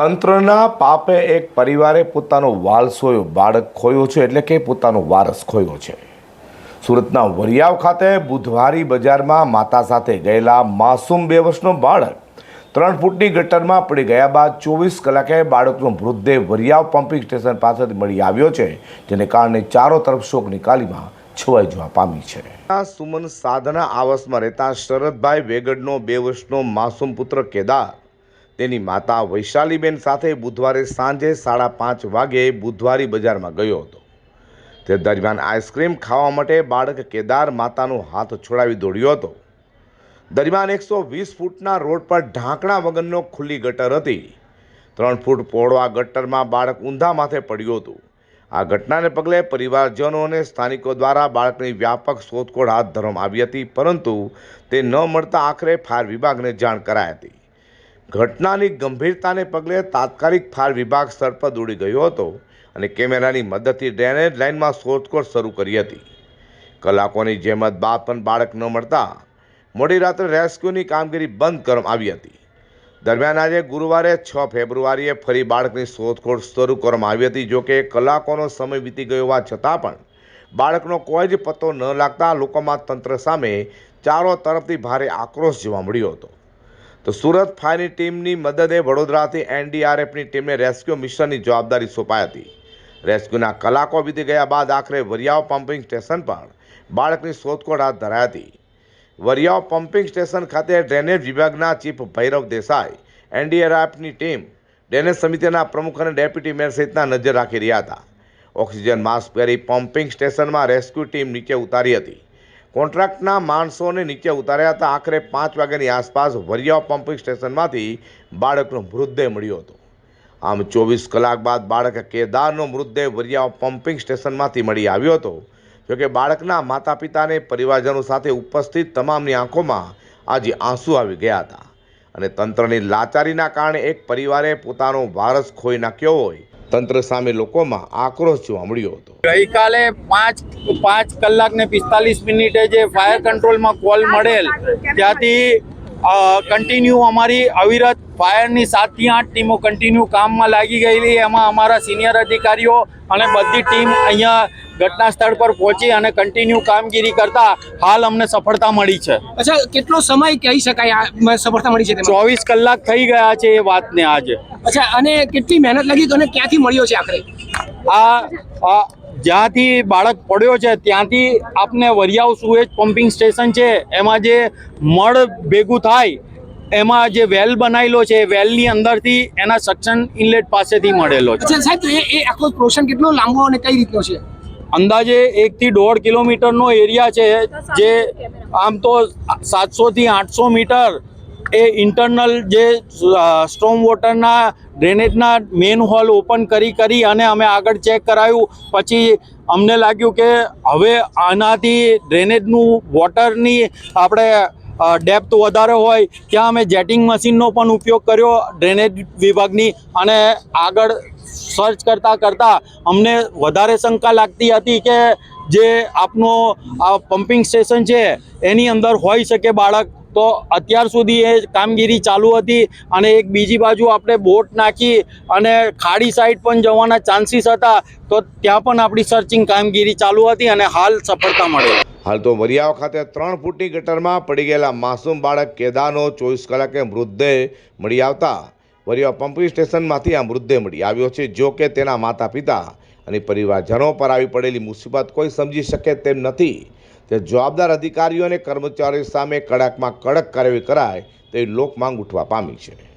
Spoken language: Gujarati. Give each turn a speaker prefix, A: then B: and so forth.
A: તંત્રના પાપે એક પરિવારે પોતાનો વાલસોયો બાળક ખોયો છે એટલે કે પોતાનો વારસ ખોયો છે. સુરતના વરિયાવ ખાતે બુધવારી બજારમાં માતા સાથે ગયેલા માસૂમ બે વર્ષનો બાળક ત્રણ ફૂટની ગટરમાં પડી ગયા બાદ ચોવીસ કલાકે બાળકનો મૃતદેહ વરિયાવ પમ્પિંગ સ્ટેશન પાસેથી મળી આવ્યો છે, જેને કારણે ચારો તરફ શોકની કાલીમાં છવાઈ જવા પામી છે. સુમન સાધના આવાસમાં રહેતા શરદભાઈ વેગડનો બે વર્ષનો માસૂમ પુત્ર કેદાર તેની માતા વૈશાલીબેન સાથે બુધવારે સાંજે સાડા પાંચ વાગે બુધવારી બજારમાં ગયો હતો. તે દરમિયાન આઈસ્ક્રીમ ખાવા માટે બાળક કેદાર માતાનો હાથ છોડાવી દોડ્યો હતો. દરમિયાન એકસો વીસ ફૂટના રોડ પર ઢાંકણા વગરનો ખુલ્લી ગટર હતી. ત્રણ ફૂટ પહોળવા ગટરમાં બાળક ઊંધા માથે પડ્યું હતું. આ ઘટનાને પગલે પરિવારજનો અને સ્થાનિકો દ્વારા બાળકની વ્યાપક શોધખોળ હાથ ધરવામાં આવી હતી, પરંતુ તે ન મળતા આખરે ફાયર વિભાગને જાણ કરાઈ હતી. ઘટનાની ગંભીરતાને પગલે તાત્કાલિક ફાયર વિભાગ સ્થળ પર દોડી ગયો હતો અને કેમેરાની મદદથી ડ્રેનેજ લાઇનમાં શોધખોળ શરૂ કરી હતી. કલાકોની જેમત બાદ પણ બાળક ન મળતા મોડી રાત્રે રેસ્ક્યુની કામગીરી બંધ કરવામાં આવી હતી. દરમિયાન આજે ગુરુવારે છ ફેબ્રુઆરીએ ફરી બાળકની શોધખોળ શરૂ કરવામાં આવી હતી જોકે કલાકોનો સમય વીતી ગયો હોવા છતાં પણ બાળકનો કોઈ જ પત્તો ન લાગતા લોકોમાં તંત્ર સામે ચારો તરફથી ભારે આક્રોશ જોવા મળ્યો હતો. તો સુરત ફાયરની ટીમની મદદે વડોદરાથી એનડીઆરએફની ટીમને રેસ્ક્યુ મિશનની જવાબદારી સોંપાઈ હતી. રેસ્ક્યુના કલાકો વીતી ગયા બાદ આખરે વરિયાવ પમ્પિંગ સ્ટેશન પર બાળકની શોધખોળ હાથ ધરાઈ હતી. વરિયાવ પમ્પિંગ સ્ટેશન ખાતે ડ્રેનેજ વિભાગના ચીફ ભૈરવ દેસાઈ, એનડીઆરએફની ટીમ, ડ્રેનેજ સમિતિના પ્રમુખ અને ડેપ્યુટી મેયર સહિતના નજર રાખી રહ્યા હતા. ઓક્સિજન માસ્ક પહેરી પમ્પિંગ સ્ટેશનમાં રેસ્ક્યુ ટીમ નીચે ઉતારી હતી. કોન્ટ્રાક્ટના માણસોને નીચે ઉતાર્યા હતા. આખરે પાંચ વાગ્યાની આસપાસ વરિયાવ પમ્પિંગ સ્ટેશનમાંથી બાળકનો મૃતદેહ મળ્યો હતો. આમ ચોવીસ કલાક બાદ બાળક કેદારનો મૃતદેહ વરિયાવ પમ્પિંગ સ્ટેશનમાંથી મળી આવ્યો હતો. જોકે બાળકના માતા પિતાને પરિવારજનો સાથે ઉપસ્થિત તમામની આંખોમાં આજે આંસુ આવી ગયા હતા. અને તંત્રની લાચારીના કારણે એક પરિવારે પોતાનો વારસ ખોઈ નાખ્યો હોય તંત્ર સામે લોકોમાં આક્રોશ જોવા મળ્યો હતો.
B: ગઈકાલે પાંચ પાંચ કલાક ને પિસ્તાલીસ મિનિટે જે ફાયર કંટ્રોલમાં કોલ મળેલ, ત્યાંથી કન્ટિન્યુ અમારી અવિરત ફાયરની સાતથી આઠ ટીમો કન્ટિન્યુ કામમાં લાગી ગયેલી. એમાં અમારા સિનિયર અધિકારીઓ અને બધી ટીમ અહીંયા ઘટના સ્થળ પર પહોંચી અને કન્ટિન્યુ કામગીરી કરતા હાલ અમને સફળતા મળી છે.
C: અચ્છા કેટલો સમય કહી શકાય સફળતા મળી છે
B: ચોવીસ કલાક થઈ ગયા છે એ વાતને આજે.
C: અચ્છા અને કેટલી મહેનત લાગી અને ક્યાંથી મળ્યો છે આખરે?
B: આ જ્યાંથી બાળક પડ્યો છે ત્યાંથી આપને વરિયાવ સુએજ પમ્પિંગ સ્ટેશન છે એમાં જે મળ ભેગું થાય એમાં જે વેલ બનાવેલો છે વેલની અંદરથી એના સક્શન ઇનલેટ પાસેથી મળેલો છે.
C: સાહેબ એ આખો પ્રોશન કેટલો લાંબો અને કઈ રીતનો છે?
B: અંદાજે એકથી દોઢ કિલોમીટરનો એરિયા છે જે આમ તો સાતસોથી આઠસો મીટર એ ઇન્ટરનલ જે સ્ટ્રોમ વોટરના ડ્રેનેજના મેન હોલ ઓપન કરી કરી અને અમે આગળ ચેક કરાયું. પછી અમને લાગ્યું કે હવે આનાથી ડ્રેનેજનું વોટરની આપણે ડેપ્થ વધારે હોય, ત્યાં અમે જેટિંગ મશીનનો પણ ઉપયોગ કર્યો ડ્રેનેજ વિભાગની. અને આગળ સર્ચ કરતાં કરતાં અમને વધારે શંકા લાગતી હતી કે જે આપનો આ પમ્પિંગ સ્ટેશન છે, એની અંદર હોઈ શકે બાળક. તો અત્યાર સુધી એ કામગીરી ચાલુ હતી અને એક બીજી બાજુ આપણે બોટ નાખી અને ખાડી સાઈડ પણ જવાના ચાન્સીસ હતા. તો ત્યાં પણ આપણી સર્ચિંગ કામગીરી ચાલુ હતી અને હાલ સફળતા મળી.
A: હાલ તો વરિયાવ ખાતે ત્રણ ફૂટની ગટરમાં પડી ગયેલા માસૂમ બાળક કેદારનો ચોવીસ કલાકે મૃતદેહ મળી આવતા વરિયા પમ્પિંગ સ્ટેશનમાંથી આ મૃતદેહ મળી આવ્યો છે. જો કે તેના માતા પિતા અને પરિવારજનો પર આવી પડેલી મુસીબત કોઈ સમજી શકે તેમ નથી. તે જવાબદાર અધિકારીઓ અને કર્મચારીઓ સામે કડકમાં કડક કાર્યવાહી કરાય તેવી લોક માંગ ઉઠવા પામી છે.